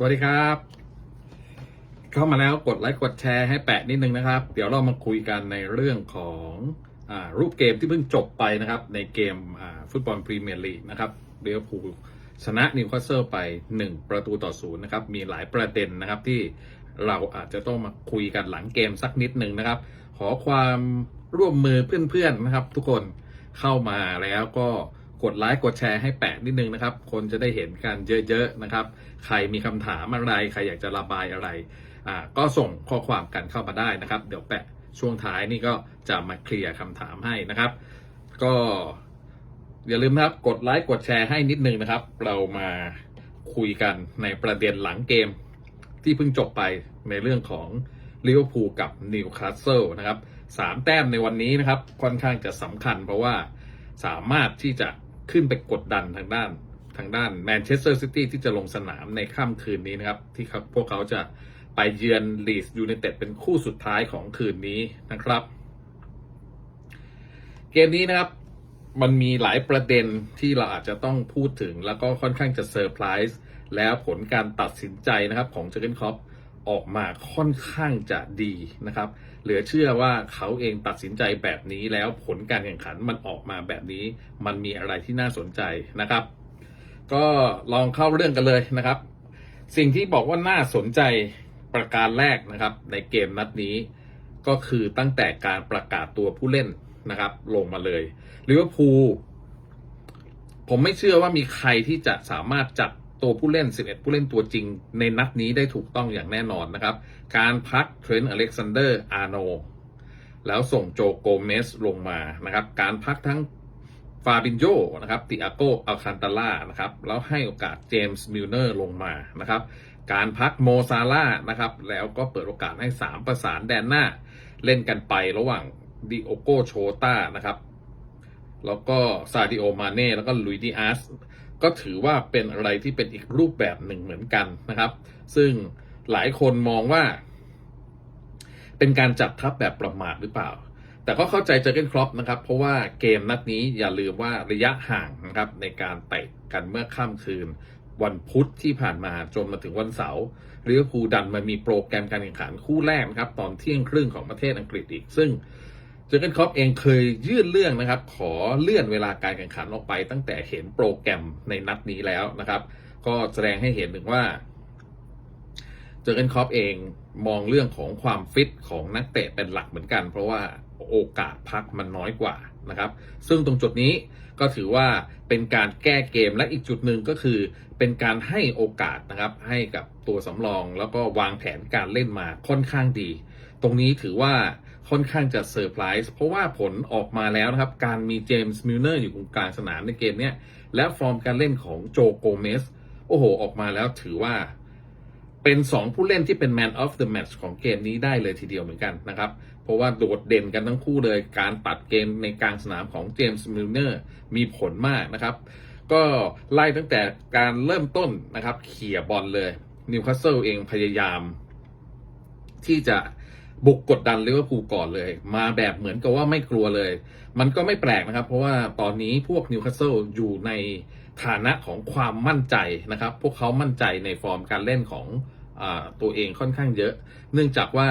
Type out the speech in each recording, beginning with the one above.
สวัสดีครับ เข้ามาแล้วกดไลค์กดแชร์ให้แปะนิดนึงนะครับ เดี๋ยวเรามาคุยกันในเรื่องของอรูปเกมที่เพิ่งจบไปนะครับ ในเกมฟุตบอลพรีเมียร์ลีกนะครับเรียวพูชนะนิวคาสเซิลไป 1 ประตูต่อศูนย์นะครับ มีหลายประเด็นนะครับที่เราอาจจะต้องมาคุยกันหลังเกมสักนิดหนึ่งนะครับ ขอความร่วมมือเพื่อนๆนะครับ ทุกคนเข้ามาแล้วก็ กดไลค์กดแชร์ให้แปะนิดนึงนะครับ คนจะได้เห็นกันเยอะๆนะครับ ใครมีคำถามอะไร ใครอยากจะระบายอะไรอ่าก็ส่งข้อความกันเข้ามาได้นะครับ เดี๋ยวแปะช่วงท้ายนี่ก็จะมาเคลียร์คำถามให้นะครับ ก็อย่าลืมนะครับกดไลค์กดแชร์ให้นิดนึงนะครับ เรามาคุยกันในประเด็นหลังเกม ที่เพิ่งจบไปในเรื่องของลิเวอร์พูลกับนิวคาสเซิลนะครับสามแต้มในวันนี้นะครับ ค่อนข้างจะสำคัญเพราะว่าสามารถที่จะ ขึ้นไปกดดันทางด้านทางด้านแมนเชสเตอร์ซิตี้ที่จะลงสนามในค่ำคืนนี้นะครับ ที่พวกเขาจะไปเยือนลีสยูไนเต็ดเป็นคู่สุดท้ายของคืนนี้นะครับ เกมนี้นะครับมันมีหลายประเด็นที่เราอาจจะต้องพูดถึง แล้วก็ค่อนข้างจะเซอร์ไพรส์แล้วผลการตัดสินใจนะครับของเจอร์เกนครอปออกมาค่อนข้างจะดีนะครับ เหลือเชื่อว่าเขาเองตัดสินใจแบบนี้แล้วผลการแข่งขันมันออกมาแบบนี้ มันมีอะไรที่น่าสนใจนะครับ ก็ลองเข้าเรื่องกันเลยนะครับ สิ่งที่บอกว่าน่าสนใจประการแรกนะครับ ในเกมนัดนี้ ก็คือตั้งแต่การประกาศตัวผู้เล่นนะครับ ลงมาเลยลิเวอร์พูลผมไม่เชื่อว่ามีใครที่จะสามารถจัด ตัวผู้เล่น 11 ผู้เล่นตัวจริง ในนัดนี้ได้ถูกต้องอย่างแน่นอนนะครับ การพักเทรนต์อเล็กซานเดอร์อาร์โนแล้วส่งโจโกเมสลงมานะครับ การพักทั้งฟาบินโยนะครับติอาโกอัลคันตาล่านะครับ แล้วให้โอกาสเจมส์มิลเนอร์ลงมานะครับ การพักโมซาร่านะครับ แล้วก็เปิดโอกาสให้ 3 ประสานแดนหน้า เล่นกันไประหว่างดิโอโกโชตานะครับ แล้วก็ซาดิโอมาเน่แล้วก็ลุยดิอาส ก็ถือว่าเป็นอะไรที่เป็นอีกรูปแบบหนึ่งเหมือนกันนะครับ ซึ่งหลายคนมองว่า เป็นการจัดทัพแบบประมาทหรือเปล่า แต่ก็เข้าใจเจอเกนครอปนะครับ เพราะว่าเกมนัดนี้อย่าลืมว่าระยะห่างนะครับในการเตะกันเมื่อค่ำคืนวันพุธที่ผ่านมาจนมาถึงวันเสาร์ลิเวอร์พูลดันมามีโปรแกรมการแข่งขันคู่แรกนะครับ ตอนเที่ยงครึ่งของประเทศอังกฤษอีก ซึ่ง เจอร์เกนคอปเองเคยยื่นเรื่องนะครับ ขอเลื่อนเวลาการแข่งขันออกไป ตั้งแต่เห็นโปรแกรมในนัดนี้แล้วนะครับ ก็แสดงให้เห็นถึงว่า เจอร์เกนคอปเองมองเรื่องของความฟิตของนักเตะเป็นหลักเหมือนกัน เพราะว่าโอกาสพักมันน้อยกว่านะครับ ซึ่งตรงจุดนี้ก็ถือว่าเป็นการแก้เกมและอีกจุดหนึ่งก็คือ เป็นการให้โอกาสนะครับ ให้กับตัวสำรองแล้วก็วางแผนการเล่นมาค่อนข้างดี ตรงนี้ถือว่า ค่อนข้างจะเซอร์ไพรส์เพราะว่าผลออกมาแล้วนะครับ การมีเจมส์มิลเนอร์อยู่ตรงกลางสนามในเกมเนี้ยและฟอร์มการเล่นของโจโกเมสโอ้โห ออกมาแล้วถือว่าเป็น 2 ผู้เล่นที่เป็น Man of the Match ของเกมนี้ได้เลยทีเดียวเหมือนกันนะครับ เพราะว่าโดดเด่นกันทั้งคู่เลยการตัดเกมในกลางสนามของเจมส์มิลเนอร์มีผลมากนะครับ ก็ไล่ตั้งแต่การเริ่มต้นนะครับเขี่ยบอลเลยนิวคาสเซิลเองพยายามที่จะ บุกกดดันลิเวอร์พูลก่อนเลย มาแบบเหมือนกับว่าไม่กลัวเลย มันก็ไม่แปลกนะครับ เพราะว่าตอนนี้พวกนิวคาสเซิลอยู่ในฐานะของความมั่นใจนะครับ พวกเขามั่นใจในฟอร์มการเล่นของอตัวเองค่อนข้างเยอะ เนื่องจากว่า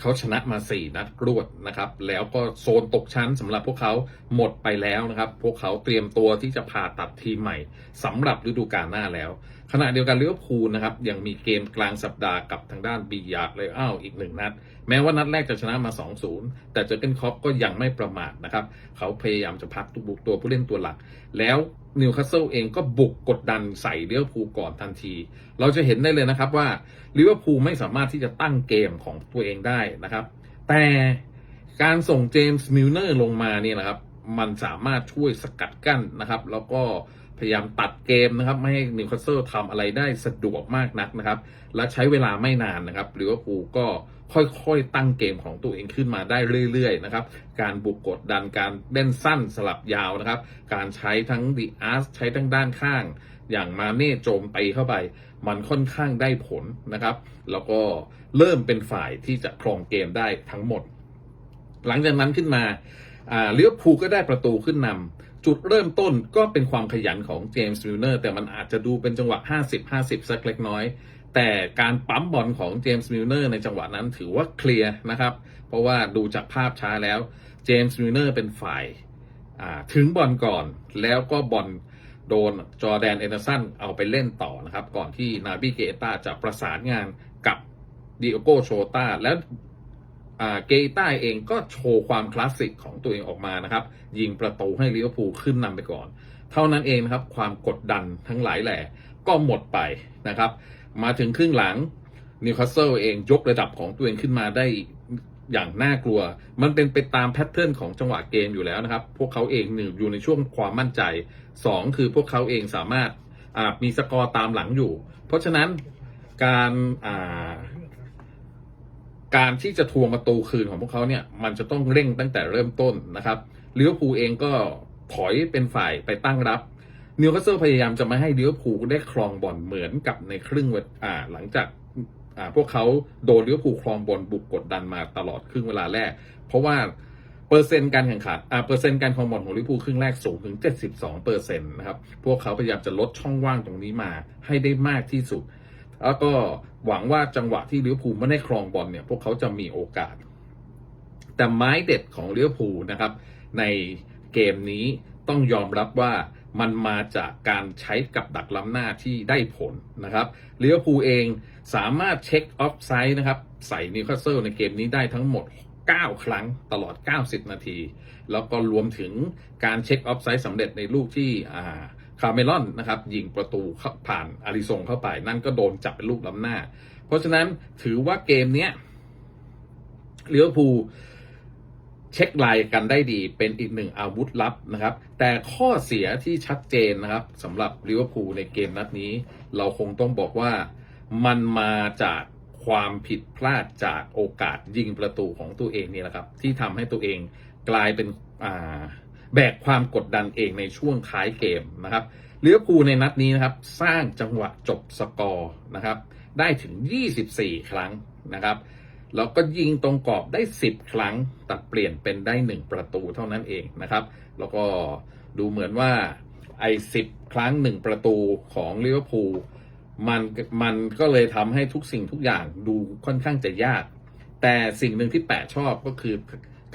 เขาชนะมา 4 นัดรวดนะครับ แล้วก็โซนตกชั้นสำหรับพวกเขาหมดไปแล้วนะครับ พวกเขาเตรียมตัวที่จะผ่าตัดทีมใหม่สำหรับฤดูกาลหน้าแล้ว ขณะเดียวกันลิเวอร์พูลนะครับยังมีเกมกลางสัปดาห์กับทางด้านบียาร์ดเลยอ้าวอีกหนึ่งนัด แม้ว่านัดแรกจะชนะมา 2-0 แต่เจอเกนคอปก็ยังไม่ประมาทนะครับ เขาพยายามจะพักตุบุกตัวผู้เล่นตัวหลัก แล้วนิวคาสเซิลเองก็บุกกดดันใส่ลิเวอร์พูลก่อนทันที เราจะเห็นได้เลยนะครับว่าลิเวอร์พูลไม่สามารถที่จะตั้งเกมของตัวเองได้นะครับ แต่การส่งเจมส์มิลเนอร์ลงมาเนี่ยนะครับ มันสามารถช่วยสกัดกั้นนะครับ แล้วก็ พยายามตัดเกมนะครับไม่ให้นิวคาสเซิลทำอะไรได้สะดวกมากนักนะครับ และใช้เวลาไม่นานนะครับลิเวอร์พูลก็ค่อยๆ ตั้งเกมของตัวเองขึ้นมาได้เรื่อยๆนะครับ การบุกกดดันการเล่นสั้นสลับยาวนะครับ การใช้ทั้งดีอาร์สใช้ทั้งด้านข้าง อย่างมาเน่โจมตีเข้าไป มันค่อนข้างได้ผลนะครับ แล้วก็เริ่มเป็นฝ่ายที่จะครองเกมได้ทั้งหมด หลังจากนั้นขึ้นมาอ่าลิเวอร์พูลก็ได้ประตูขึ้นนำ จุดเริ่มต้นก็เป็นความขยันของเจมส์มิลเนอร์แต่มันอาจจะดูเป็นจังหวะ 50-50 สักเล็กน้อย แต่การปั๊มบอลของเจมส์มิลเนอร์ในจังหวะนั้นถือว่าเคลียร์นะครับ เพราะว่าดูจากภาพช้าแล้วเจมส์มิลเนอร์เป็นฝ่ายาถึงบอลก่อนแล้วก็บอลโดนจอแดนเอนเดอร์สันเอาไปเล่นต่อนะครับ ก่อนที่นาบิเกตาจะประสานงานกับดิโอโกโชตาแล้ว อ่าเกต้เองก็โชว์ความคลาสสิกของตัวเองออกมานะครับ ยิงประตูให้ลิเวอร์พูลขึ้นนำไปก่อน เท่านั้นเองนะครับ ความกดดันทั้งหลายแหล่ก็หมดไปนะครับ มาถึงครึ่งหลังนิวคาสเซิลเองยกระดับของตัวเองขึ้นมาได้อย่างน่ากลัว มันเป็นไปตามแพทเทิร์นของจังหวะเกมอยู่แล้วนะครับ พวกเขาเองหนึ่งอยู่ในช่วงความมั่นใจสองคือพวกเขาเองสามารถมีสกอร์ตามหลังอยู่ เพราะฉะนั้นการ การที่จะทวงประตูคืนของพวกเขาเนี่ยมันจะต้องเร่งตั้งแต่เริ่มต้นนะครับลิเวอร์พูลเองก็ถอยเป็นฝ่ายไปตั้งรับนิวคาสเซิลพยายามจะไม่ให้ลิเวอร์พูลได้ครองบอลเหมือนกับในครึ่งเวลอ่าหลังจากอ่าพวกเขาโดนลิเวอร์พูลครองบอลบุกกดดันมาตลอดครึ่งเวลาแรก เพราะว่าเปอร์เซ็นต์การแข่งขันอ่าเปอร์เซ็นต์การครองบอลของลิเวอร์พูลครึ่งแรกสูงถึง 72เปอร์เซ็นต์นะครับพวกเขาพยายามจะลดช่องว่างตรงนี้มาให้ได้มากที่สุด แล้วก็หวังว่าจังหวะที่ลิเวอร์พูลไม่ได้ครองบอลเนี่ยพวกเขาจะมีโอกาส แต่ไม้เด็ดของลิเวอร์พูลนะครับ ในเกมนี้ต้องยอมรับว่ามันมาจากการใช้กับดักล้ำหน้าที่ได้ผลนะครับลิเวอร์พูลเองสามารถเช็คออฟไซด์นะครับ ใส่นิวคาสเซิลในเกมนี้ได้ทั้งหมด 9 ครั้งตลอด 90 นาที แล้วก็รวมถึงการเช็คออฟไซด์สำเร็จในลูกที่อ่า คาร์เมลอนนะครับยิงประตูเข้าผ่านอาริซงเข้าไป นั่นก็โดนจับเป็นลูกล้ำหน้า เพราะฉะนั้นถือว่าเกมเนี้ยเลี้ยวภูลเช็คไลน์กันได้ดีเป็นอีกหนึ่งอาวุธลับนะครับ แต่ข้อเสียที่ชัดเจนนะครับสำหรับลิเวอร์พูลในเกมนัดนี้ เราคงต้องบอกว่ามันมาจากความผิดพลาดจากโอกาสยิงประตูของตัวเองนี่แหละครับ ที่ทำให้ตัวเองกลายเป็นอ่า แบกความกดดันเองในช่วงท้ายเกมนะครับลิเวอร์พูในนัดนี้นะครับ สร้างจังหวะจบสกอร์นะครับ ได้ถึง 24 ครั้งนะครับแล้วก็ยิงตรงกรอบได้ 10 ครั้งตัดเปลี่ยนเป็นได้ 1 ประตูเท่านั้นเองนะครับ แล้วก็ดูเหมือนว่าไอ้10ครั้ง 1 ประตูของลิเวอร์พูลมันมันก็เลยทำให้ทุกสิ่งทุกอย่างดูค่อนข้างจะยาก แต่สิ่งหนึ่งที่แปะชอบก็คือ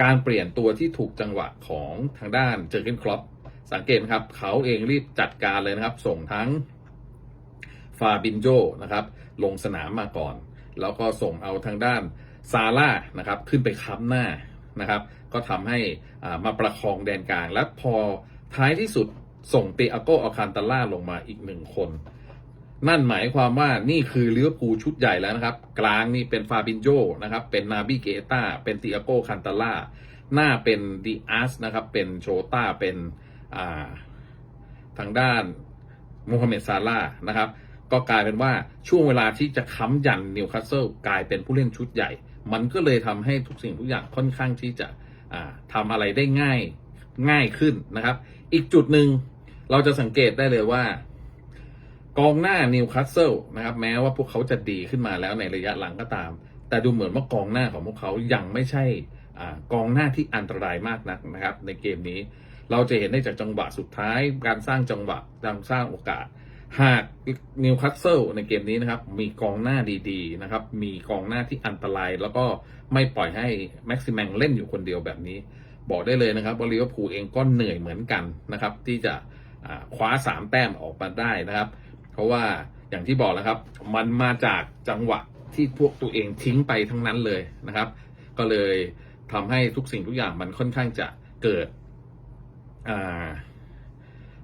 การเปลี่ยนตัวที่ถูกจังหวะของทางด้านเจอร์เกนครอปสังเกตไหมครับ เขาเองรีบจัดการเลยนะครับ ส่งทั้งฟาบินโจนะครับ ลงสนามมาก่อน แล้วก็ส่งเอาทางด้านซาร่านะครับ ขึ้นไปค้ำหน้านะครับ ก็ทำให้อ่ามาประคองแดนกลาง และพอท้ายที่สุดส่งเตอาโกอาคันตาล่าลงมาอีกหนึ่งคน นั่นหมายความว่านี่คือเลิเวภูชุดใหญ่แล้วนะครับ กลางนี่เป็นฟาบินโจนะครับ เป็นนาบิเกตาเป็นติอาโกคันตาล่าหน้าเป็นดีอาสนะครับ เป็นโชต้าเป็นาทางด้านมูฮัมเหม็ดซาร่านะครับ ก็กลายเป็นว่าช่วงเวลาที่จะค้ำยันนิวคาสเซิลกลายเป็นผู้เล่นชุดใหญ่ มันก็เลยทำให้ทุกสิ่งทุกอย่างค่อนข้างที่จะอ่าทำอะไรได้ง่ายง่ายขึ้นนะครับ อีกจุดหนึ่งเราจะสังเกตได้เลยว่า กองหน้านิวคาสเซิลนะครับแม้ว่าพวกเขาจะดีขึ้นมาแล้วในระยะหลังก็ตาม แต่ดูเหมือนว่ากองหน้าของพวกเขายังไม่ใช่กองหน้าที่อันตรายมากนักนะครับ ในเกมนี้เราจะเห็นได้จากจังหวะสุดท้าย การสร้างจังหวะการสร้างโอกาส หากนิวคาสเซิลในเกมนี้นะครับ มีกองหน้าดีๆนะครับ มีกองหน้าที่อันตราย แล้วก็ไม่ปล่อยให้แม็กซิแมงเล่นอยู่คนเดียวแบบนี้ บอกได้เลยนะครับว่าลิเวอร์พูลเองก็เหนื่อยเหมือนกันนะครับ ที่จะคว้าสามแต้มออกมาได้นะครับ เพราะว่าอย่างที่บอกแล้วครับ มันมาจากจังหวะที่พวกตัวเองทิ้งไปทั้งนั้นเลยนะครับ ก็เลยทำให้ทุกสิ่งทุกอย่างมันค่อนข้างจะเกิด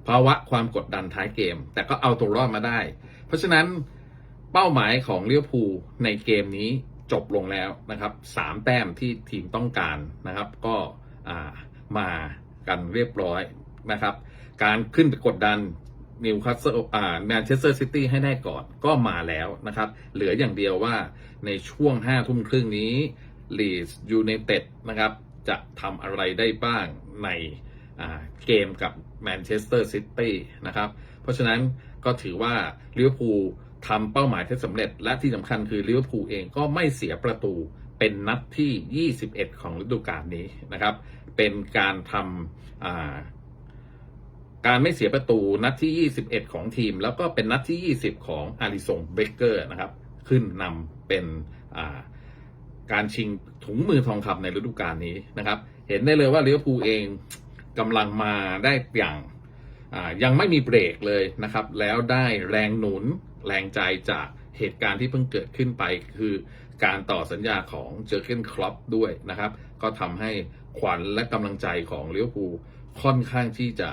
ภาวะความกดดันท้ายเกม แต่ก็เอาตัวรอดมาได้ เพราะฉะนั้นเป้าหมายของเลิเวอร์พูในเกมนี้จบลงแล้วนะครับสามแต้มที่ทีมต้องการนะครับ ก็ามากันเรียบร้อยนะครับ การขึ้นไปกดดัน นิวคาสเซิลอ่าแมนเชสเตอร์ซิตี้ให้ได้ก่อนก็มาแล้วนะครับ เหลืออย่างเดียวว่าในช่วงห้าทุ่มครึ่งนี้ลีสยูไนเต็ดนะครับ จะทำอะไรได้บ้างในเกมกับแมนเชสเตอร์ซิตี้นะครับ เพราะฉะนั้นก็ถือว่าลิเวอร์พูลทำเป้าหมายที่สำเร็จ และที่สำคัญคือลิเวอร์พูลเองก็ไม่เสียประตูเป็นนัดที่ 21 ของฤดูกาลนี้นะครับ เป็นการทำ การไม่เสียประตูนัดที่ 21 ของทีม แล้วก็เป็นนัดที่ 20 ของอาริสงเบเกอร์นะครับ ขึ้นนำเป็นาการชิงถุงมือทองคำในฤดูกาลนี้นะครับ เห็นได้เลยว่าเลิเวอร์พูเองกำลังมาได้อย่างายังไม่มีเบรกเลยนะครับ แล้วได้แรงหนุนแรงใจจากเหตุการณ์ที่เพิ่งเกิดขึ้นไป คือการต่อสัญญาของเจอร์เกนครอปด้วยนะครับ ก็ทำให้ขวัญและกำลังใจของเลิเวอร์พูค่อนข้างที่จะ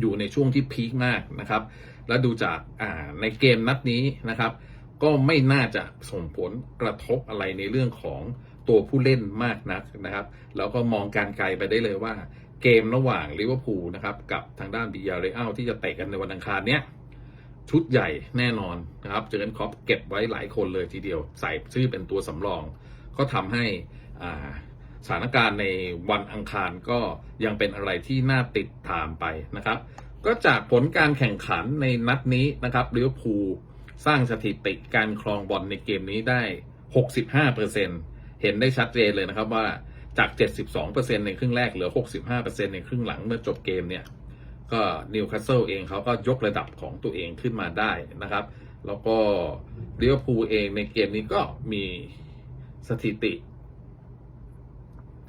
อยู่ในช่วงที่พีคมากนะครับ และดูจากในเกมนัดนี้นะครับ ก็ไม่น่าจะส่งผลกระทบอะไรในเรื่องของตัวผู้เล่นมากนักนะครับ แล้วก็มองการไกลไปได้เลยว่า เกมระหว่างลิเวอร์พูลนะครับกับทางด้านบิยาเรอัลที่จะเตะกันในวันอังคารเนี้ยชุดใหญ่แน่นอนนะครับเจอกันครอปเก็บไว้หลายคนเลยทีเดียว ใส่ชื่อเป็นตัวสำรอง ก็ทำให้อ่า สถานการณ์ในวันอังคารก็ยังเป็นอะไรที่น่าติดตามไปนะครับ ก็จากผลการแข่งขันในนัดนี้นะครับลิเวอร์พูลสร้างสถิติการครองบอลในเกมนี้ได้ 65%เห็นได้ชัดเจนเลยนะครับว่าจาก 72%ในครึ่งแรกเหลือ 65%ในครึ่งหลังเมื่อจบเกมเนี่ย ก็นิวคาสเซิลเองเขาก็ยกระดับของตัวเองขึ้นมาได้นะครับ แล้วก็ลิเวอร์พูลเองในเกมนี้ก็มีสถิติ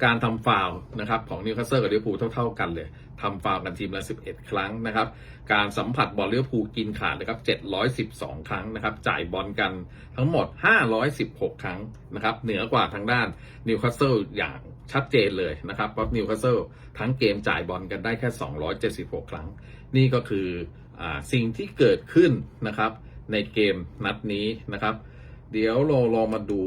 การทำฟาวนะครับของนิวคาสเซิลกับลิเวอร์พูลเท่า ๆ กันเลยทำฟาวกันทีมละ 11 ครั้งนะครับ การสัมผัสบอลลิเวอร์พูลกินขาดนะครับ 712 ครั้งนะครับ จ่ายบอลกันทั้งหมด 516 ครั้งนะครับ เหนือกว่าทางด้านนิวคาสเซิลอย่างชัดเจนเลยนะครับเพราะนิวคาสเซิลทั้งเกมจ่ายบอลกันได้แค่ 276 ครั้ง นี่ก็คืออสิ่งที่เกิดขึ้นนะครับในเกมนัดนี้นะครับ เดี๋ยวเราลองมาดู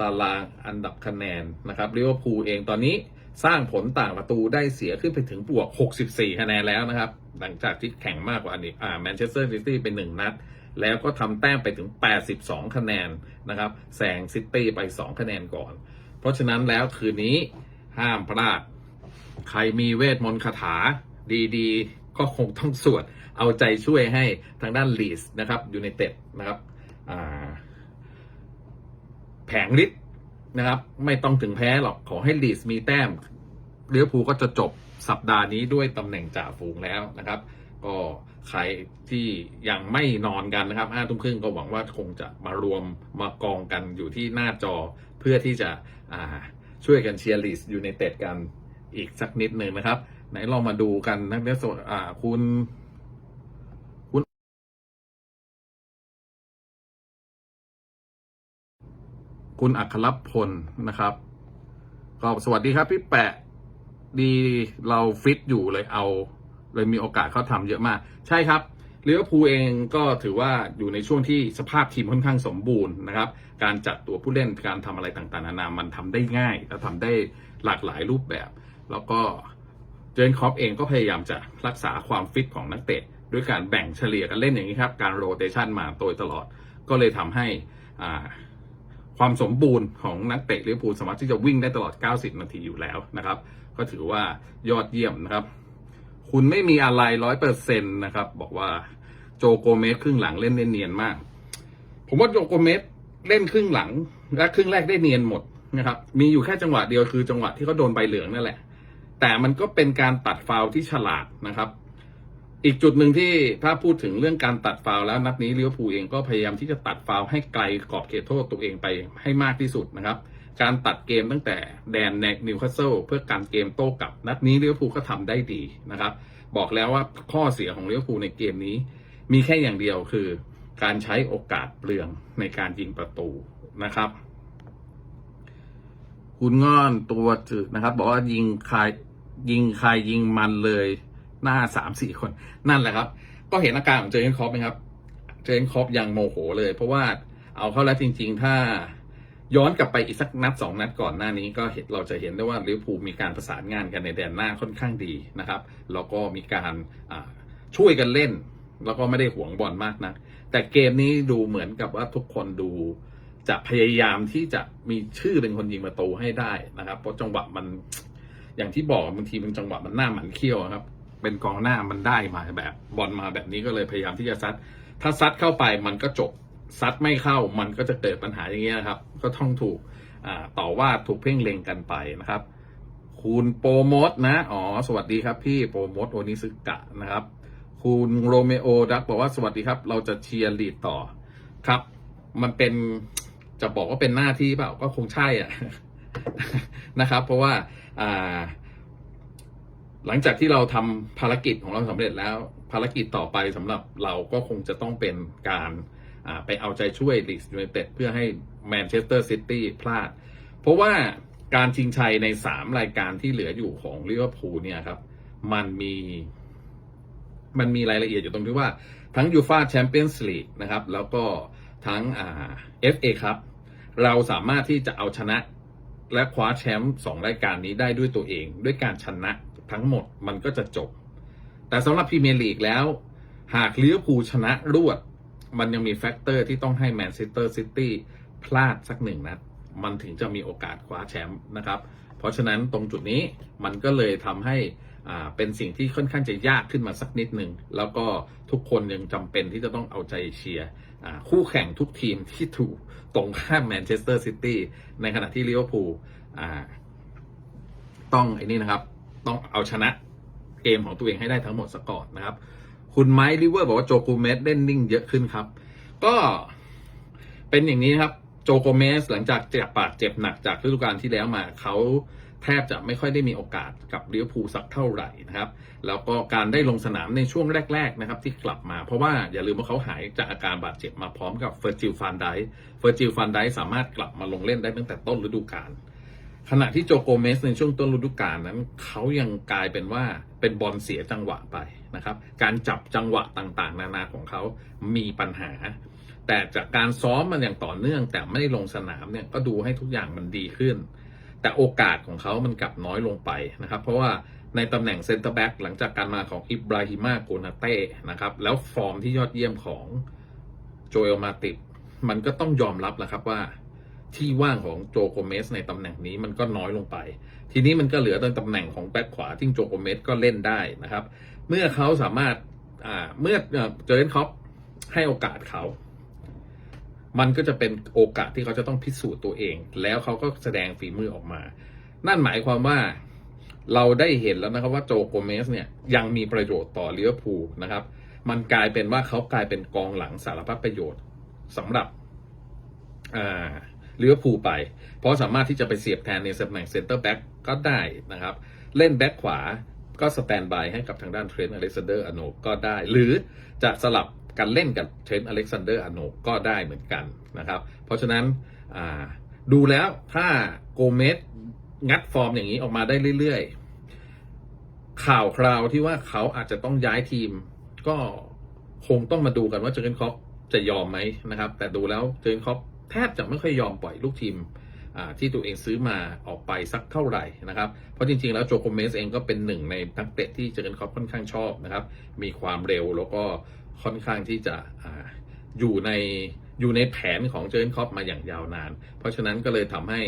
ตารางอันดับคะแนนนะครับลิเวอร์พูลเองตอนนี้สร้างผลต่างประตูได้เสียขึ้นไปถึงบวก 64 คะแนนแล้วนะครับ หลังจากที่แข่งมากกว่าอันนี้แมนเชสเตอร์ซิตี้เป็นหนึ่งนัด แล้วก็ทำแต้มไปถึง 82 คะแนนนะครับแซงซิตี้ไป 2 คะแนนก่อน เพราะฉะนั้นแล้วคืนนี้ห้ามพลาด ใครมีเวทมนต์คาถาดีๆ ก็คงต้องสวด เอาใจช่วยให้ทางด้านลีสนะครับยูไนเต็ดนะครับอ่า แผงฤทธิ์นะครับ ไม่ต้องถึงแพ้หรอกขอให้ลีสมีแต้มเลี้ยวภูก็จะจบสัปดาห์นี้ด้วยตำแหน่งจ่าฝูงแล้วนะครับ ก็ใครที่ยังไม่นอนกันนะครับห้าทุ่มครึ่งก็หวังว่าคงจะมารวมมากองกันอยู่ที่หน้าจอเพื่อที่จะช่วยกันเชียร์ลีสยูไนเต็ดกันอีกสักนิดหนึ่งนะครับ ไหนลองมาดูกันนักเตะโซอ่าคุณ คุณอัครพลนะครับ ก็สวัสดีครับพี่แปะดีเราฟิตอยู่เลยเอา เลยมีโอกาสเขาทำเยอะมาก ใช่ครับเลี้ยวภูเองก็ถือว่าอยู่ในช่วงที่สภาพทีมค่อนข้างสมบูรณ์นะครับ การจัดตัวผู้เล่นการทำอะไรต่างๆนานามันทำได้ง่ายและทำได้หลากหลายรูปแบบ แล้วก็เจนคอปเองก็พยายามจะรักษาความฟิตของนักเตะ ด้วยการแบ่งเฉลี่ยกันเล่นอย่างนี้ครับ การโรเตชันมาโดยตลอดก็เลยทำให้อ่า ความสมบูรณ์ของนักเตะลิเวอร์พูลสามารถที่จะวิ่งได้ตลอด 90 นาทีอยู่แล้วนะครับ ก็ถือว่ายอดเยี่ยมนะครับ คุณไม่มีอะไรร้อยเปอร์เซ็นต์นะครับ บอกว่าโจโกเมสครึ่งหลังเล่นเนียนมาก ผมว่าโจโกเมสเล่นครึ่งหลังและครึ่งแรกได้เนียนหมดนะครับ มีอยู่แค่จังหวะเดียวคือจังหวะที่เขาโดนใบเหลืองนั่นแหละ แต่มันก็เป็นการตัดฟาวล์ที่ฉลาดนะครับ อีกจุดหนึ่งที่ถ้าพูดถึงเรื่องการตัดฟาวแล้วนัดนี้ลิเวอร์พูลเองก็พยายามที่จะตัดฟาวให้ไกลกรอบเขตโทษตัวเองไปให้มากที่สุดนะครับ การตัดเกมตั้งแต่แดนแนกนิวคาสเซิลเพื่อการเกมโต้กลับ นัดนี้ลิเวอร์พูลก็ทำได้ดีนะครับ บอกแล้วว่าข้อเสียของลิเวอร์พูลในเกมนี้ มีแค่อย่างเดียวคือ การใช้โอกาสเปลืองในการยิงประตูนะครับคุณง่อนตัวจืดนะครับ บอกว่ายิงใครยิงใครยิงมันเลย หน้าสามสี่คนนั่นแหละครับ ก็เห็นอาการของเจอร์เกนคอปไหมครับ เจอร์เกนคอปยังโมโหเลย เพราะว่าเอาเข้าแล้วจริง ๆ ถ้าย้อนกลับไปอีกสักนัดสองนัดก่อนหน้านี้ก็เห็นเราจะเห็นได้ว่าลิเวอร์พูลมีการประสานงานกันในแดนหน้าค่อนข้างดีนะครับแล้วก็มีการช่วยกันเล่น แล้วก็ไม่ได้หวงบอลมากนัก แต่เกมนี้ดูเหมือนกับว่าทุกคนดูจะพยายามที่จะมีชื่อเป็นคนยิงประตูให้ได้นะครับ เพราะจังหวะมันอย่างที่บอกบางทีมันจังหวะมันหน้าหมันเขี้ยวครับ เป็นกองหน้ามันได้มาแบบบอลมาแบบนี้ก็เลยพยายามที่จะซัด ถ้าซัดเข้าไปมันก็จบซัดไม่เข้ามันก็จะเกิดปัญหาอย่างเงี้ยนะครับ ก็ต้องถูกต่อว่าถูกเพ่งเล็งกันไปนะครับ คุณโปรโมทนะ อ๋อ สวัสดีครับพี่โปรโมทโอนิซึกะนะครับ คุณโรเมโอดักบอกว่าสวัสดีครับ เราจะเชียร์ลีดต่อครับ มันเป็นจะบอกว่าเป็นหน้าที่เปล่าก็คงใช่อะนะครับ เพราะว่าอ่า หลังจากที่เราทำภารกิจของเราสำเร็จแล้ว ภารกิจต่อไปสำหรับเราก็คงจะต้องเป็นการไปเอาใจช่วยลีสยูไนเต็ดเพื่อให้แมนเชสเตอร์ซิตี้พลาด เพราะว่าการชิงชัยใน 3 รายการที่เหลืออยู่ของลิเวอร์พูลเนี่ยครับ มันมีมันมีรายละเอียดอยู่ตรงที่ว่าทั้งยูฟาแชมเปี้ยนส์ลีกนะครับ แล้วก็ทั้งเอ่า FA ครับ เราสามารถที่จะเอาชนะและคว้าแชมป์สองรายการนี้ได้ด้วยตัวเอง ด้วยการชนะ ทั้งหมดมันก็จะจบ แต่สำหรับพรีเมียร์ลีกแล้ว หากลิเวอร์พูลชนะรวด มันยังมีแฟกเตอร์ที่ต้องให้แมนเชสเตอร์ซิตี้พลาดสักหนึ่งนัดมันถึงจะมีโอกาสคว้าแชมป์นะครับ เพราะฉะนั้นตรงจุดนี้มันก็เลยทำให้เป็นสิ่งที่ค่อนข้างจะยากขึ้นมาสักนิดหนึ่ง แล้วก็ทุกคนยังจำเป็นที่จะต้องเอาใจเชียร์คู่แข่งทุกทีมที่ถูกตรงข้ามแมนเชสเตอร์ซิตี้ในขณะที่ลิเวอร์พูลต้องไอ้นี่นะครับ ต้องเอาชนะเกมของตัวเองให้ได้ทั้งหมดสก่อนนะครับ คุณไมค์ลิเวอร์บอกว่าโจโกเมสเล่นนิ่งเยอะขึ้นครับ ก็เป็นอย่างนี้ครับโจโกเมสหลังจากเจ็บปากเจ็บหนักจากฤดูกาลที่แล้วมาเขาแทบจะไม่ค่อยได้มีโอกาสกับลิเวอร์พูลสักเท่าไหร่นะครับ แล้วก็การได้ลงสนามในช่วงแรก ๆ นะครับ ที่กลับมา เพราะว่าอย่าลืมว่าเขาหายจากอาการบาดเจ็บมาพร้อมกับเฟอร์จิลฟานไดเฟอร์จิลฟานไดสามารถกลับมาลงเล่นได้ตั้งแต่ต้นฤดูกาล ขณะที่โจโกเมสในช่วงต้นฤดูกาลนั้นเขายังกลายเป็นว่าเป็นบอลเสียจังหวะไปนะครับ การจับจังหวะต่างๆ นานาของเขามีปัญหา แต่จากการซ้อมมันอย่างต่อเนื่องแต่ไม่ได้ลงสนามเนี่ยก็ดูให้ทุกอย่างมันดีขึ้น แต่โอกาสของเขามันกลับน้อยลงไปนะครับ เพราะว่าในตำแหน่งเซนเตอร์แบ็กหลังจากการมาของอิบราฮิมาโกนาเต้นะครับแล้วฟอร์มที่ยอดเยี่ยมของโจเอลมาติบมันก็ต้องยอมรับแหละครับว่า ที่ว่างของโจโกเมสในตำแหน่งนี้มันก็น้อยลงไป ทีนี้มันก็เหลือแต่ตำแหน่งของแบ็คขวาที่โจโกเมสก็เล่นได้นะครับ เมื่อเขาสามารถอ่าเมื่อเอ่อเจอร์เกนคอปให้โอกาสเขา มันก็จะเป็นโอกาสที่เขาจะต้องพิสูจน์ตัวเอง แล้วเขาก็แสดงฝีมือออกมา นั่นหมายความว่าเราได้เห็นแล้วนะครับว่าโจโกเมสเนี่ยยังมีประโยชน์ต่อเลิเวอร์พูนะครับ มันกลายเป็นว่าเขากลายเป็นกองหลังสารพัดประโยชน์สำหรับอ่า เลิเวอร์พูลไป เพราะสามารถที่จะไปเสียบแทนในตำแหน่งเซนเตอร์แบ็กก็ได้นะครับ เล่นแบ็กขวาก็สแตนบายให้กับทางด้านเทรนต์อเล็กซานเดอร์อโนก็ได้ หรือจะสลับกันเล่นกับเทรนต์อเล็กซานเดอร์อโนก็ได้เหมือนกันนะครับ เพราะฉะนั้นดูแล้วถ้าโกเมสงัดฟอร์มอย่างนี้ออกมาได้เรื่อยๆ ข่าวคราวที่ว่าเขาอาจจะต้องย้ายทีม ก็คงต้องมาดูกันว่าเจอร์เกนคอปจะยอมไหมนะครับ แต่ดูแล้วเจอร์เกนคอป แทบจะไม่ค่อยยอมปล่อยลูกทีมที่ตัวเองซื้อมาออกไปสักเท่าไหร่นะครับ เพราะจริงๆ แล้วโจโกเมสเองก็เป็นหนึ่งในนักเตะที่เจอกันครอปค่อนข้างชอบนะครับ มีความเร็วแล้วก็ค่อนข้างที่จะออยู่ในอยู่ในแผนของเจอร์เนครอปมาอย่างยาวนาน เพราะฉะนั้นก็เลยทำให้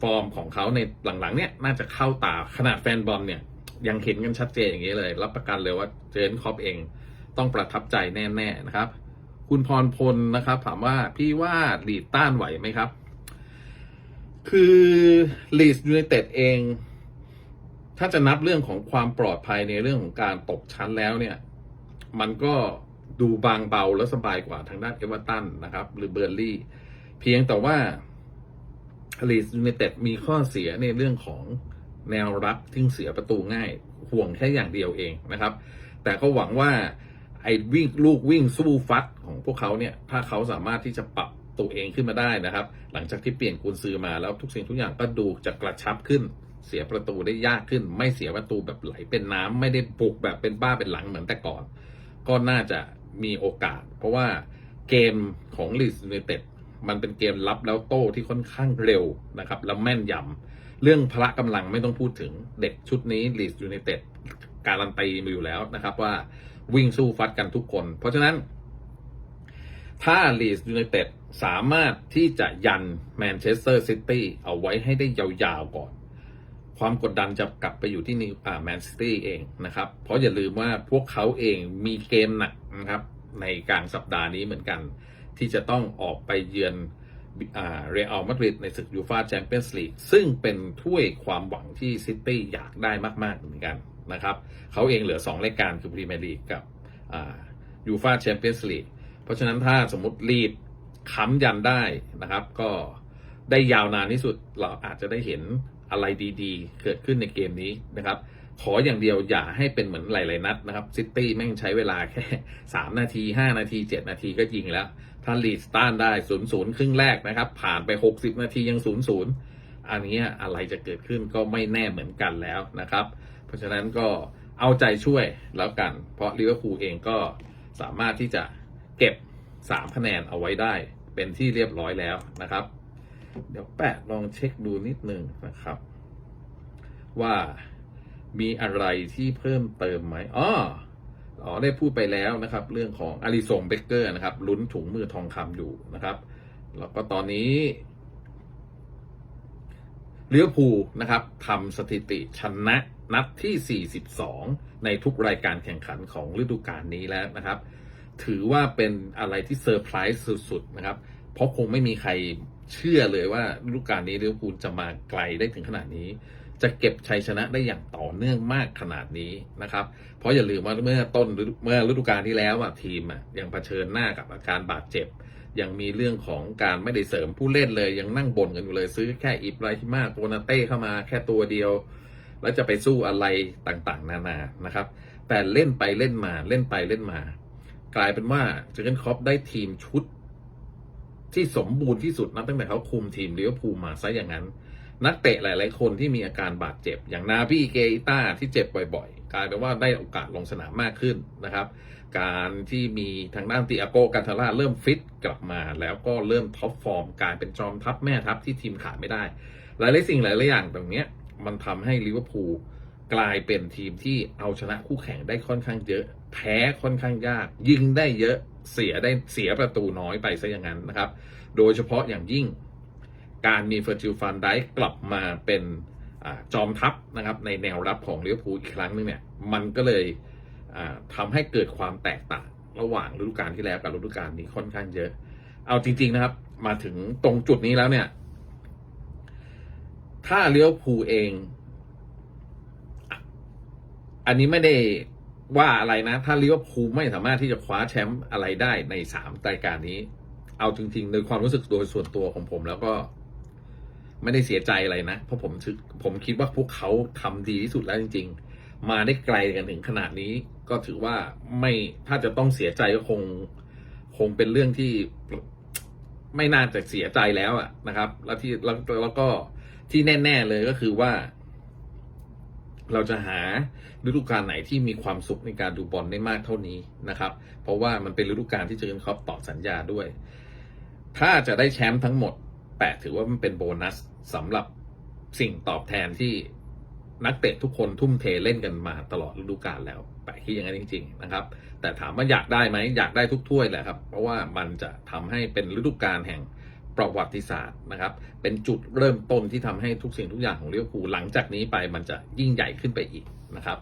ฟอร์มของเขาในหลังๆเนี่ยน่าจะเข้าตาขนาดแฟนบอลเนี่ยยังเห็นกันชัดเจนอย่างนี้เลย รับประกันเลยว่าเจอร์เนครอปเองต้องประทับใจแน่ๆนะครับ คุณพรพลนะครับ ถามว่าพี่ว่าลีดต้านไหวไหมครับ คือลีสยูไนเต็ดเอง ถ้าจะนับเรื่องของความปลอดภัยในเรื่องของการตกชั้นแล้วเนี่ย มันก็ดูบางเบาและสบายกว่าทางด้านเอเวอร์ตันนะครับ หรือเบอร์ลี่ เพียงแต่ว่าลีสยูไนเต็ดมีข้อเสียในเรื่องของแนวรับที่เสียประตูง่าย ห่วงแค่อย่างเดียวเองนะครับ แต่ก็หวังว่าไอ้วิ่งลูกวิ่งสู้ฟัด ของพวกเขาเนี่ยถ้าเขาสามารถที่จะปรับตัวเองขึ้นมาได้นะครับ หลังจากที่เปลี่ยนกุนซือมาแล้วทุกสิ่งทุกอย่างก็ดูจะกระชับขึ้น เสียประตูได้ยากขึ้น ไม่เสียประตูแบบไหลเป็นน้ำไม่ได้บุกแบบเป็นบ้าเป็นหลังเหมือนแต่ก่อน ก็น่าจะมีโอกาส เพราะว่าเกมของลีสยูไนเต็ดมันเป็นเกมรับแล้วโต้ที่ค่อนข้างเร็วนะครับแล้วแม่นยำเรื่องพละกำลังไม่ต้องพูดถึงเด็กชุดนี้ลีสยูไนเต็ดการันตีมาอยู่แล้วนะครับว่าวิ่งสู้ฟัดกันทุกคน เพราะฉะนั้น ถ้าลีสยูไนเต็ดสามารถที่จะยันแมนเชสเตอร์ซิตี้เอาไว้ให้ได้ยาวๆก่อน ความกดดันจะกลับไปอยู่ที่นิวอ่าแมนซิตี้เองนะครับ เพราะอย่าลืมว่าพวกเขาเองมีเกมหนักนะครับในกลางสัปดาห์นี้เหมือนกัน ที่จะต้องออกไปเยือนเรอัลมาดริดในศึกยูฟาแชมเปี้ยนส์ลีกซึ่งเป็นถ้วยความหวังที่ซิตี้อยากได้มากๆเหมือนกันนะครับเขาเองเหลือ 2 รายการคือพรีเมียร์ลีกกับยูฟาแชมเปี้ยนส์ลีก เพราะฉะนั้นถ้าสมมติลีดค้ำยันได้นะครับ ก็ได้ยาวนานที่สุดเราอาจจะได้เห็นอะไรดีๆ เกิดขึ้นในเกมนี้นะครับ ขออย่างเดียวอย่าให้เป็นเหมือนหลายๆนัดนะครับซิตี้แม่งใช้เวลาแค่ 3 นาที 5 นาที 7 นาทีก็ยิงแล้ว ถ้าลีดสตานได้0 0ครึ่งแรกนะครับ ผ่านไป 60 นาทียัง0 0อันนี้อะไรจะเกิดขึ้นก็ไม่แน่เหมือนกันแล้วนะครับ เพราะฉะนั้นก็เอาใจช่วยแล้วกัน เพราะลิเวอร์พูลเองก็สามารถที่จะ เก็บ 3 คะแนนเอาไว้ได้ เป็นที่เรียบร้อยแล้วนะครับ เดี๋ยวแปะลองเช็คดูนิดนึงนะครับ ว่ามีอะไรที่เพิ่มเติมไหมอ๋ออ๋อได้พูดไปแล้วนะครับ เรื่องของอาริสงเบเกอร์นะครับลุ้นถุงมือทองคำอยู่นะครับ แล้วก็ตอนนี้เลิเวอร์พูนะครับทำสถิติชนะนัดที่ 42 ในทุกรายการแข่งขันของฤดูกาลนี้แล้วนะครับ ถือว่าเป็นอะไรที่เซอร์ไพรส์สุด ๆ นะครับ เพราะคงไม่มีใครเชื่อเลยว่าฤดูกกาลนี้ลิเวอร์พูลจะมาไกลได้ถึงขนาดนี้ จะเก็บชัยชนะได้อย่างต่อเนื่องมากขนาดนี้นะครับ เพราะอย่าลืมว่าเมื่อต้นเมื่อฤดูกาลที่แล้วอะทีมอะยังเผชิญหน้ากับอาการบาดเจ็บ ยังมีเรื่องของการไม่ได้เสริมผู้เล่นเลย ยังนั่งบ่นกันอยู่เลยซื้อแค่อิบราฮิมาโกนาเต้เข้ามาแค่ตัวเดียว แล้วจะไปสู้อะไรต่างๆ นานานะครับ แต่เล่นไปเล่นมาเล่นไปเล่นมา กลายเป็นว่าเจอร์เกนคอปได้ทีมชุด ที่สมบูรณ์ที่สุดนับตั้งแต่เขาคุมทีมลิเวอร์พูลมาซะอย่างนั้น นักเตะหลาย ๆ คนที่มีอาการบาดเจ็บ อย่างนาพี่เกอิต้าที่เจ็บบ่อย ๆ กลายเป็นว่าได้โอกาสลงสนามมากขึ้นนะครับ การที่มีทางด้านติอาโกกันทาร่าเริ่มฟิตกลับมา แล้วก็เริ่มท็อปฟอร์มกลายเป็นจอมทัพแม่ทัพที่ทีมขาดไม่ได้ หลายๆสิ่งหลายๆอย่างตรงนี้มันทำให้ลิเวอร์พูล กลายเป็นทีมที่เอาชนะคู่แข่งได้ค่อนข้างเยอะ แพ้ค่อนข้างยาก ยิงได้เยอะเสียได้เสียประตูน้อยไปซะอย่างนั้นนะครับ โดยเฉพาะอย่างยิ่งการมีเฟอร์จิลฟันได้กลับมาเป็นอจอมทัพนะครับ ในแนวรับของลิเวอร์พูอีกครั้งหนึงเนี่ย มันก็เลยอ่าทำให้เกิดความแตกต่างระหว่างฤดูกาลที่แล้วกับฤดูกาลนี้ค่อนข้างเยอะ เอาจริง ๆนะครับ มาถึงตรงจุดนี้แล้วเนี่ย ถ้าลิเวอร์พูเอง อันนี้ไม่ได้ว่าอะไรนะ ถ้าลิเวอร์พูลไม่สามารถที่จะคว้าแชมป์อะไรได้ในสามรายการนี้ เอาจริงๆโดยความรู้สึกโดยส่วนตัวของผมแล้วก็ไม่ได้เสียใจอะไรนะ เพราะผมผมคิดว่าพวกเขาทำดีที่สุดแล้วจริง ๆ มาได้ไกลกันถึงขนาดนี้ ก็ถือว่าไม่ถ้าจะต้องเสียใจก็คง คงเป็นเรื่องที่ไม่น่าจะเสียใจแล้วอะนะครับ แล้วที่แล้วแล้วก็ที่แน่ ๆเลยก็คือว่า เราจะหาฤดูกาลไหนที่มีความสุขในการดูบอลได้มากเท่านี้นะครับ เพราะว่ามันเป็นฤดูกาลที่เจอร์นคล็อปต่อสัญญาด้วย ถ้าจะได้แชมป์ทั้งหมดแปะถือว่ามันเป็นโบนัสสำหรับสิ่งตอบแทนที่นักเตะทุกคนทุ่มเทเล่นกันมาตลอดฤดูกาลแล้วแปะคิดอย่างนั้นจริง ๆ นะครับ แต่ถามว่าอยากได้ไหมอยากได้ทุกถ้วยแหละครับ เพราะว่ามันจะทำให้เป็นฤดูกาลแห่ง ประวัติศาสตร์นะครับ เป็นจุดเริ่มต้นที่ทำให้ทุกสิ่งทุกอย่างของเลิเวอร์พูหลังจากนี้ไปมันจะยิ่งใหญ่ขึ้นไปอีกนะครับ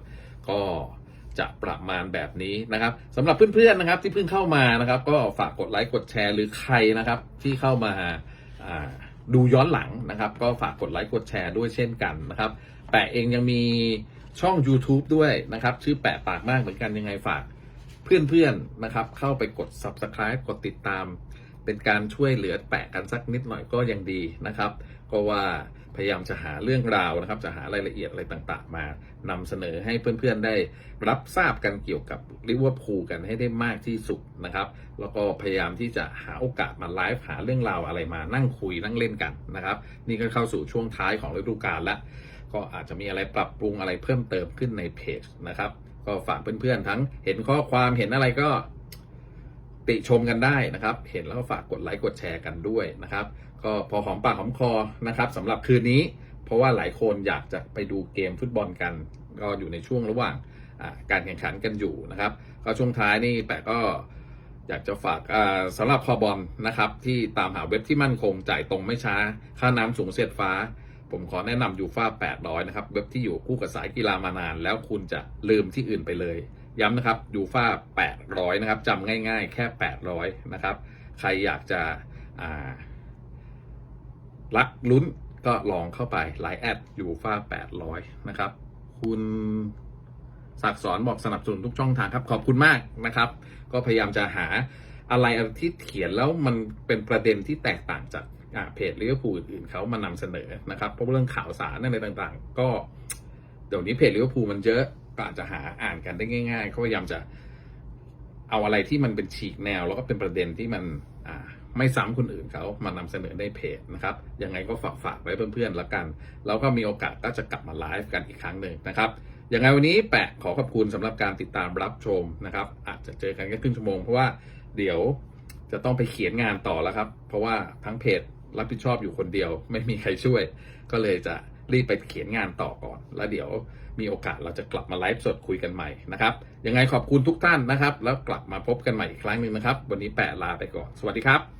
ก็จะประมาณแบบนี้นะครับสำหรับเพื่อนๆนะครับ ที่เพิ่งเข้ามานะครับ ก็ฝากกดไลค์กดแชร์หรือใครนะครับ ที่เข้ามาอ่าดูย้อนหลังนะครับ ก็ฝากกดไลค์กดแชร์ด้วยเช่นกันนะครับแปะเองยังมีช่อง YouTube ด้วยนะครับ ชื่อแปะปากมากเหมือนกันยังไงฝากเพื่อนๆนะครับ เข้าไปกด Subscribe กดติดตาม เป็นการช่วยเหลือแปะกันสักนิดหน่อยก็ยังดีนะครับ ก็ว่าพยายามจะหาเรื่องราวนะครับ จะหารายละเอียดอะไรต่างๆ มานำเสนอให้เพื่อนๆได้รับทราบกันเกี่ยวกับลิเวอร์พูลกันให้ได้มากที่สุดนะครับ แล้วก็พยายามที่จะหาโอกาสมาไลฟ์หาเรื่องราวอะไรมานั่งคุยนั่งเล่นกันนะครับ นี่ก็เข้าสู่ช่วงท้ายของฤดูกาลแล้วก็อาจจะมีอะไรปรับปรุงอะไรเพิ่มเติมขึ้นในเพจนะครับ ก็ฝากเพื่อนๆทั้งเห็นข้อความเห็นอะไรก็ ติชมกันได้นะครับ เห็นแล้วก็ฝากกดไลค์กดแชร์กันด้วยนะครับ ก็พอหอมปากหอมคอนะครับสำหรับคืนนี้ เพราะว่าหลายคนอยากจะไปดูเกมฟุตบอลกัน ก็อยู่ในช่วงระหว่างการแข่งขันกันอยู่นะครับ ก็ช่วงท้ายนี่แต่ก็อยากจะฝากสำหรับคอบอลนะครับที่ตามหาเว็บที่มั่นคงจ่ายตรงไม่ช้า ค่าน้ำสูงเสียดฟ้า ผมขอแนะนำยูฟ่า800 นะครับ เว็บที่อยู่คู่กับสายกีฬามานาน แล้วคุณจะลืมที่อื่นไปเลย ย้ำนะครับยูฟ่า800 นะครับจำง่ายๆ แค่ 800 นะครับ ใครอยากจะรักลุ้นก็ลองเข้าไปไลน์แอดยูฟ่า800 นะครับ คุณศักสอนบอกสนับสนุนทุกช่องทางครับ ขอบคุณมากนะครับ ก็พยายามจะหาอะไรที่เขียนแล้วมันเป็นประเด็นที่แตกต่างจากเพจลิเวอร์พูลอื่นเขามานำเสนอนะครับเพราะเรื่องข่าวสารอะไรต่างๆ ก็เดี๋ยวนี้เพจลิเวอร์พูลมันเยอะ ก็อาจจะหาอ่านกันได้ง่าย ๆ เขาพยายามจะเอาอะไรที่มันเป็นฉีกแนว แล้วก็เป็นประเด็นที่มันไม่ซ้ำคนอื่นเขามานำเสนอในเพจนะครับ ยังไงก็ฝากฝากไว้เพื่อนๆแล้วกัน แล้วก็มีโอกาสก็จะกลับมาไลฟ์กันอีกครั้งหนึ่งนะครับยังไงวันนี้แปะขอขอบคุณสำหรับการติดตามรับชมนะครับ อาจจะเจอกันแค่ครึ่งชั่วโมงเพราะว่าเดี๋ยวจะต้องไปเขียนงานต่อแล้วครับ เพราะว่าทั้งเพจรับผิดชอบอยู่คนเดียว ไม่มีใครช่วย ก็เลยจะรีบไปเขียนงานต่อก่อน แล้วเดี๋ยว มีโอกาสเราจะกลับมาไลฟ์สดคุยกันใหม่นะครับ ยังไงขอบคุณทุกท่านนะครับ แล้วกลับมาพบกันใหม่อีกครั้งหนึ่งนะครับ วันนี้แปะลาไปก่อน สวัสดีครับ